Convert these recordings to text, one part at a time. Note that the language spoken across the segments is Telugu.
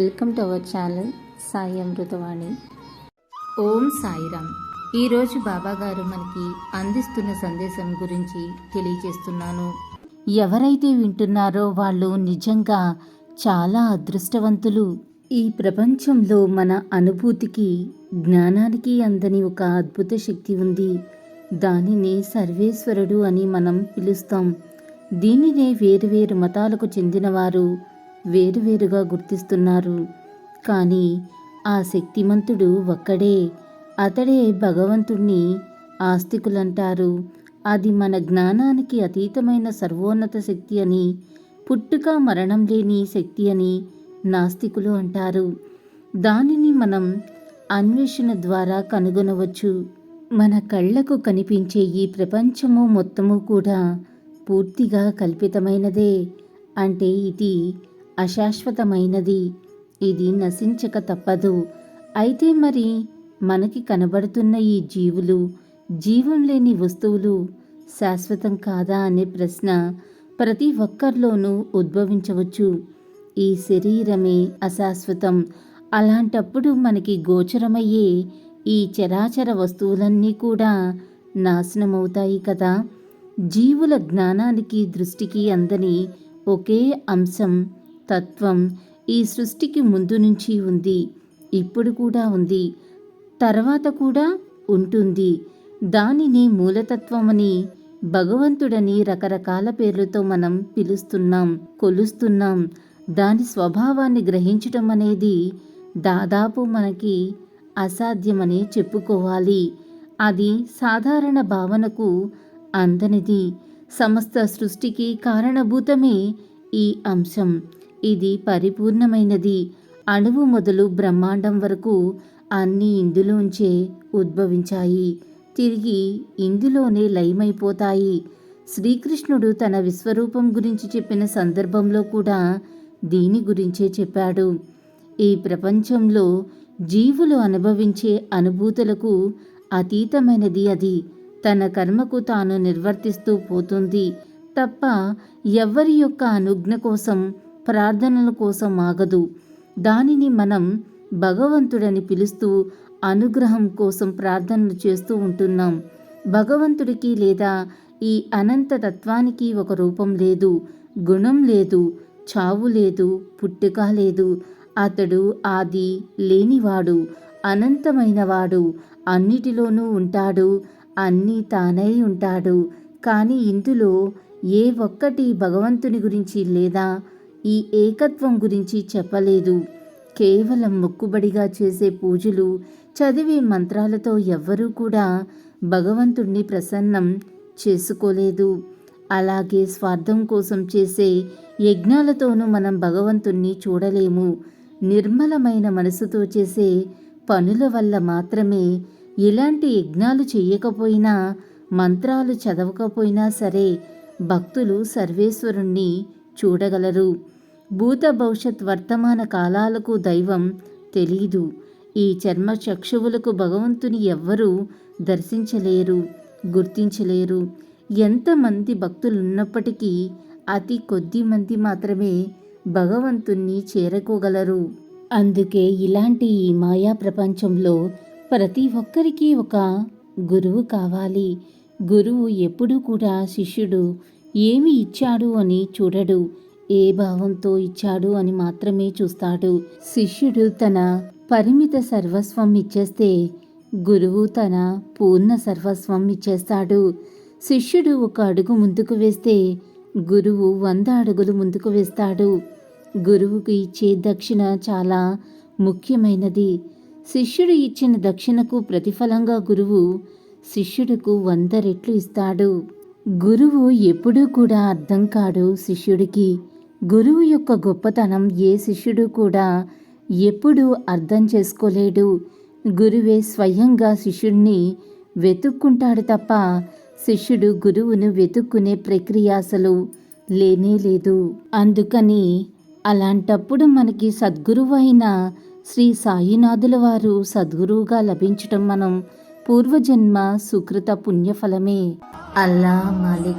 Welcome to our channel Sai Amritavani. Om Sairam. ఈరోజు బాబా గారు మనకి అందిస్తున్న సందేశం గురించి తెలియజేస్తున్నాను. ఎవరైతే వింటున్నారో వాళ్ళు నిజంగా చాలా అదృష్టవంతులు. ఈ ప్రపంచంలో మన అనుభూతికి జ్ఞానానికి అందని ఒక అద్భుత శక్తి ఉంది. దానిని సర్వేశ్వరుడు అని మనం పిలుస్తాం. దీనినే వేరు మతాలకు చెందినవారు వేరువేరుగా గుర్తిస్తున్నారు. కానీ ఆ శక్తిమంతుడు ఒక్కడే. అతడే భగవంతుణ్ణి ఆస్తికులంటారు. అది మన జ్ఞానానికి అతీతమైన సర్వోన్నత శక్తి అని పుట్టుక మరణం లేని శక్తి అని నాస్తికులు అంటారు. దానిని మనం అన్వేషణ ద్వారా కనుగొనవచ్చు. మన కళ్ళకు కనిపించే ఈ ప్రపంచము మొత్తము కూడా పూర్తిగా కల్పితమైనదే. అంటే ఇది అశాశ్వతమైనది. ఇది నశించక తప్పదు. అయితే మరి మనకి కనబడుతున్న ఈ జీవులు జీవం లేని వస్తువులు శాశ్వతం కాదా అనే ప్రశ్న ప్రతి ఒక్కరిలోనూ ఉద్భవించవచ్చు. ఈ శరీరమే అశాశ్వతం. అలాంటప్పుడు మనకి గోచరమయ్యే ఈ చరాచర వస్తువులన్నీ కూడా నాశనమవుతాయి కదా. జీవుల జ్ఞానానికి దృష్టికి అందని ఒకే అంశం తత్వం ఈ సృష్టికి ముందు నుంచి ఉంది ఇప్పుడు కూడా ఉంది తర్వాత కూడా ఉంటుంది. దానిని మూలతత్వమని భగవంతుడని రకరకాల పేర్లతో మనం పిలుస్తున్నాం కొలుస్తున్నాం. దాని స్వభావాన్ని గ్రహించటం అనేది దాదాపు మనకి అసాధ్యమనే చెప్పుకోవాలి. అది సాధారణ భావనకు అందనిది. సమస్త సృష్టికి కారణభూతమే ఈ అంశం. ఇది పరిపూర్ణమైనది. అణువు మొదలు బ్రహ్మాండం వరకు అన్నీ ఇందులోంచే ఉద్భవించాయి. తిరిగి ఇందులోనే లయమైపోతాయి. శ్రీకృష్ణుడు తన విశ్వరూపం గురించి చెప్పిన సందర్భంలో కూడా దీని గురించే చెప్పాడు. ఈ ప్రపంచంలో జీవులు అనుభవించే అనుభూతులకు అతీతమైనది అది. తన కర్మకు తాను నిర్వర్తిస్తూ పోతుంది తప్ప ఎవ్వరి యొక్క అనుజ్ఞ కోసం ప్రార్థనల కోసం ఆగదు. దానిని మనం భగవంతుడని పిలుస్తూ అనుగ్రహం కోసం ప్రార్థనలు చేస్తూ ఉంటున్నాం. భగవంతుడికి లేదా ఈ అనంత తత్వానికి ఒక రూపం లేదు. గుణం లేదు. చావు లేదు. పుట్టుక లేదు. అతడు ఆది లేనివాడు. అనంతమైనవాడు. అన్నిటిలోనూ ఉంటాడు. అన్నీ తానై ఉంటాడు. కానీ ఇందులో ఏ ఒక్కటి భగవంతుని గురించి లేదా ఈ ఏకత్వం గురించి చెప్పలేదు. కేవలం మొక్కుబడిగా చేసే పూజలు చదివే మంత్రాలతో ఎవ్వరూ కూడా భగవంతుణ్ణి ప్రసన్నం చేసుకోలేదు. అలాగే స్వార్థం కోసం చేసే యజ్ఞాలతోనూ మనం భగవంతుణ్ణి చూడలేము. నిర్మలమైన మనసుతో చేసే పనుల వల్ల మాత్రమే ఇలాంటి యజ్ఞాలు చేయకపోయినా మంత్రాలు చదవకపోయినా సరే భక్తులు సర్వేశ్వరుణ్ణి చూడగలరు. భూత భవిష్యత్ వర్తమాన కాలాలకు దైవం తెలీదు. ఈ చర్మ చక్షువులకు భగవంతుని ఎవ్వరూ దర్శించలేరు గుర్తించలేరు. ఎంతమంది భక్తులున్నప్పటికీ అతి కొద్ది మంది మాత్రమే భగవంతుణ్ణి చేరుకోగలరు. అందుకే ఇలాంటి ఈ మాయా ప్రపంచంలో ప్రతి ఒక్కరికి ఒక గురువు కావాలి. గురువు ఎప్పుడూ కూడా శిష్యుడు ఏమి ఇచ్చాడు అని చూడడు. ఏ భావంతో ఇచ్చాడు అని మాత్రమే చూస్తాడు. శిష్యుడు తన పరిమిత సర్వస్వం ఇచ్చేస్తే గురువు తన పూర్ణ సర్వస్వం ఇచ్చేస్తాడు. శిష్యుడు ఒక అడుగు ముందుకు వేస్తే గురువు వంద అడుగులు ముందుకు వేస్తాడు. గురువుకు ఇచ్చే దక్షిణ చాలా ముఖ్యమైనది. శిష్యుడు ఇచ్చిన దక్షిణకు ప్రతిఫలంగా గురువు శిష్యుడికు వంద రెట్లు ఇస్తాడు. గురువు ఎప్పుడూ కూడా అర్థం కాడు శిష్యుడికి. గురువు యొక్క గొప్పతనం ఏ శిష్యుడు కూడా ఎప్పుడూ అర్థం చేసుకోలేడు. గురువే స్వయంగా శిష్యుడిని వెతుక్కుంటాడు తప్ప శిష్యుడు గురువును వెతుక్కునే ప్రక్రియ అసలు లేనే లేదు. అందుకని అలాంటప్పుడు మనకి సద్గురువు అయిన శ్రీ సాయినాథుల వారు సద్గురువుగా లభించటం మనం పూర్వజన్మ సుకృత పుణ్యఫలమే. అల్లా మాలిక్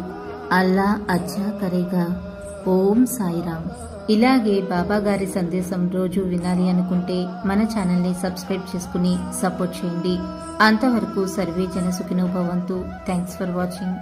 అల్లా అచ్చా కరేగా. ఓం సాయిరామ్. ఇలాగే బాబా గారి సందేశం రోజు వినాలి అనుకుంటే మన ఛానల్ని సబ్స్క్రైబ్ చేసుకుని సపోర్ట్ చేయండి. అంతవరకు సర్వే జన సుఖినోభవంతు. Thanks for watching.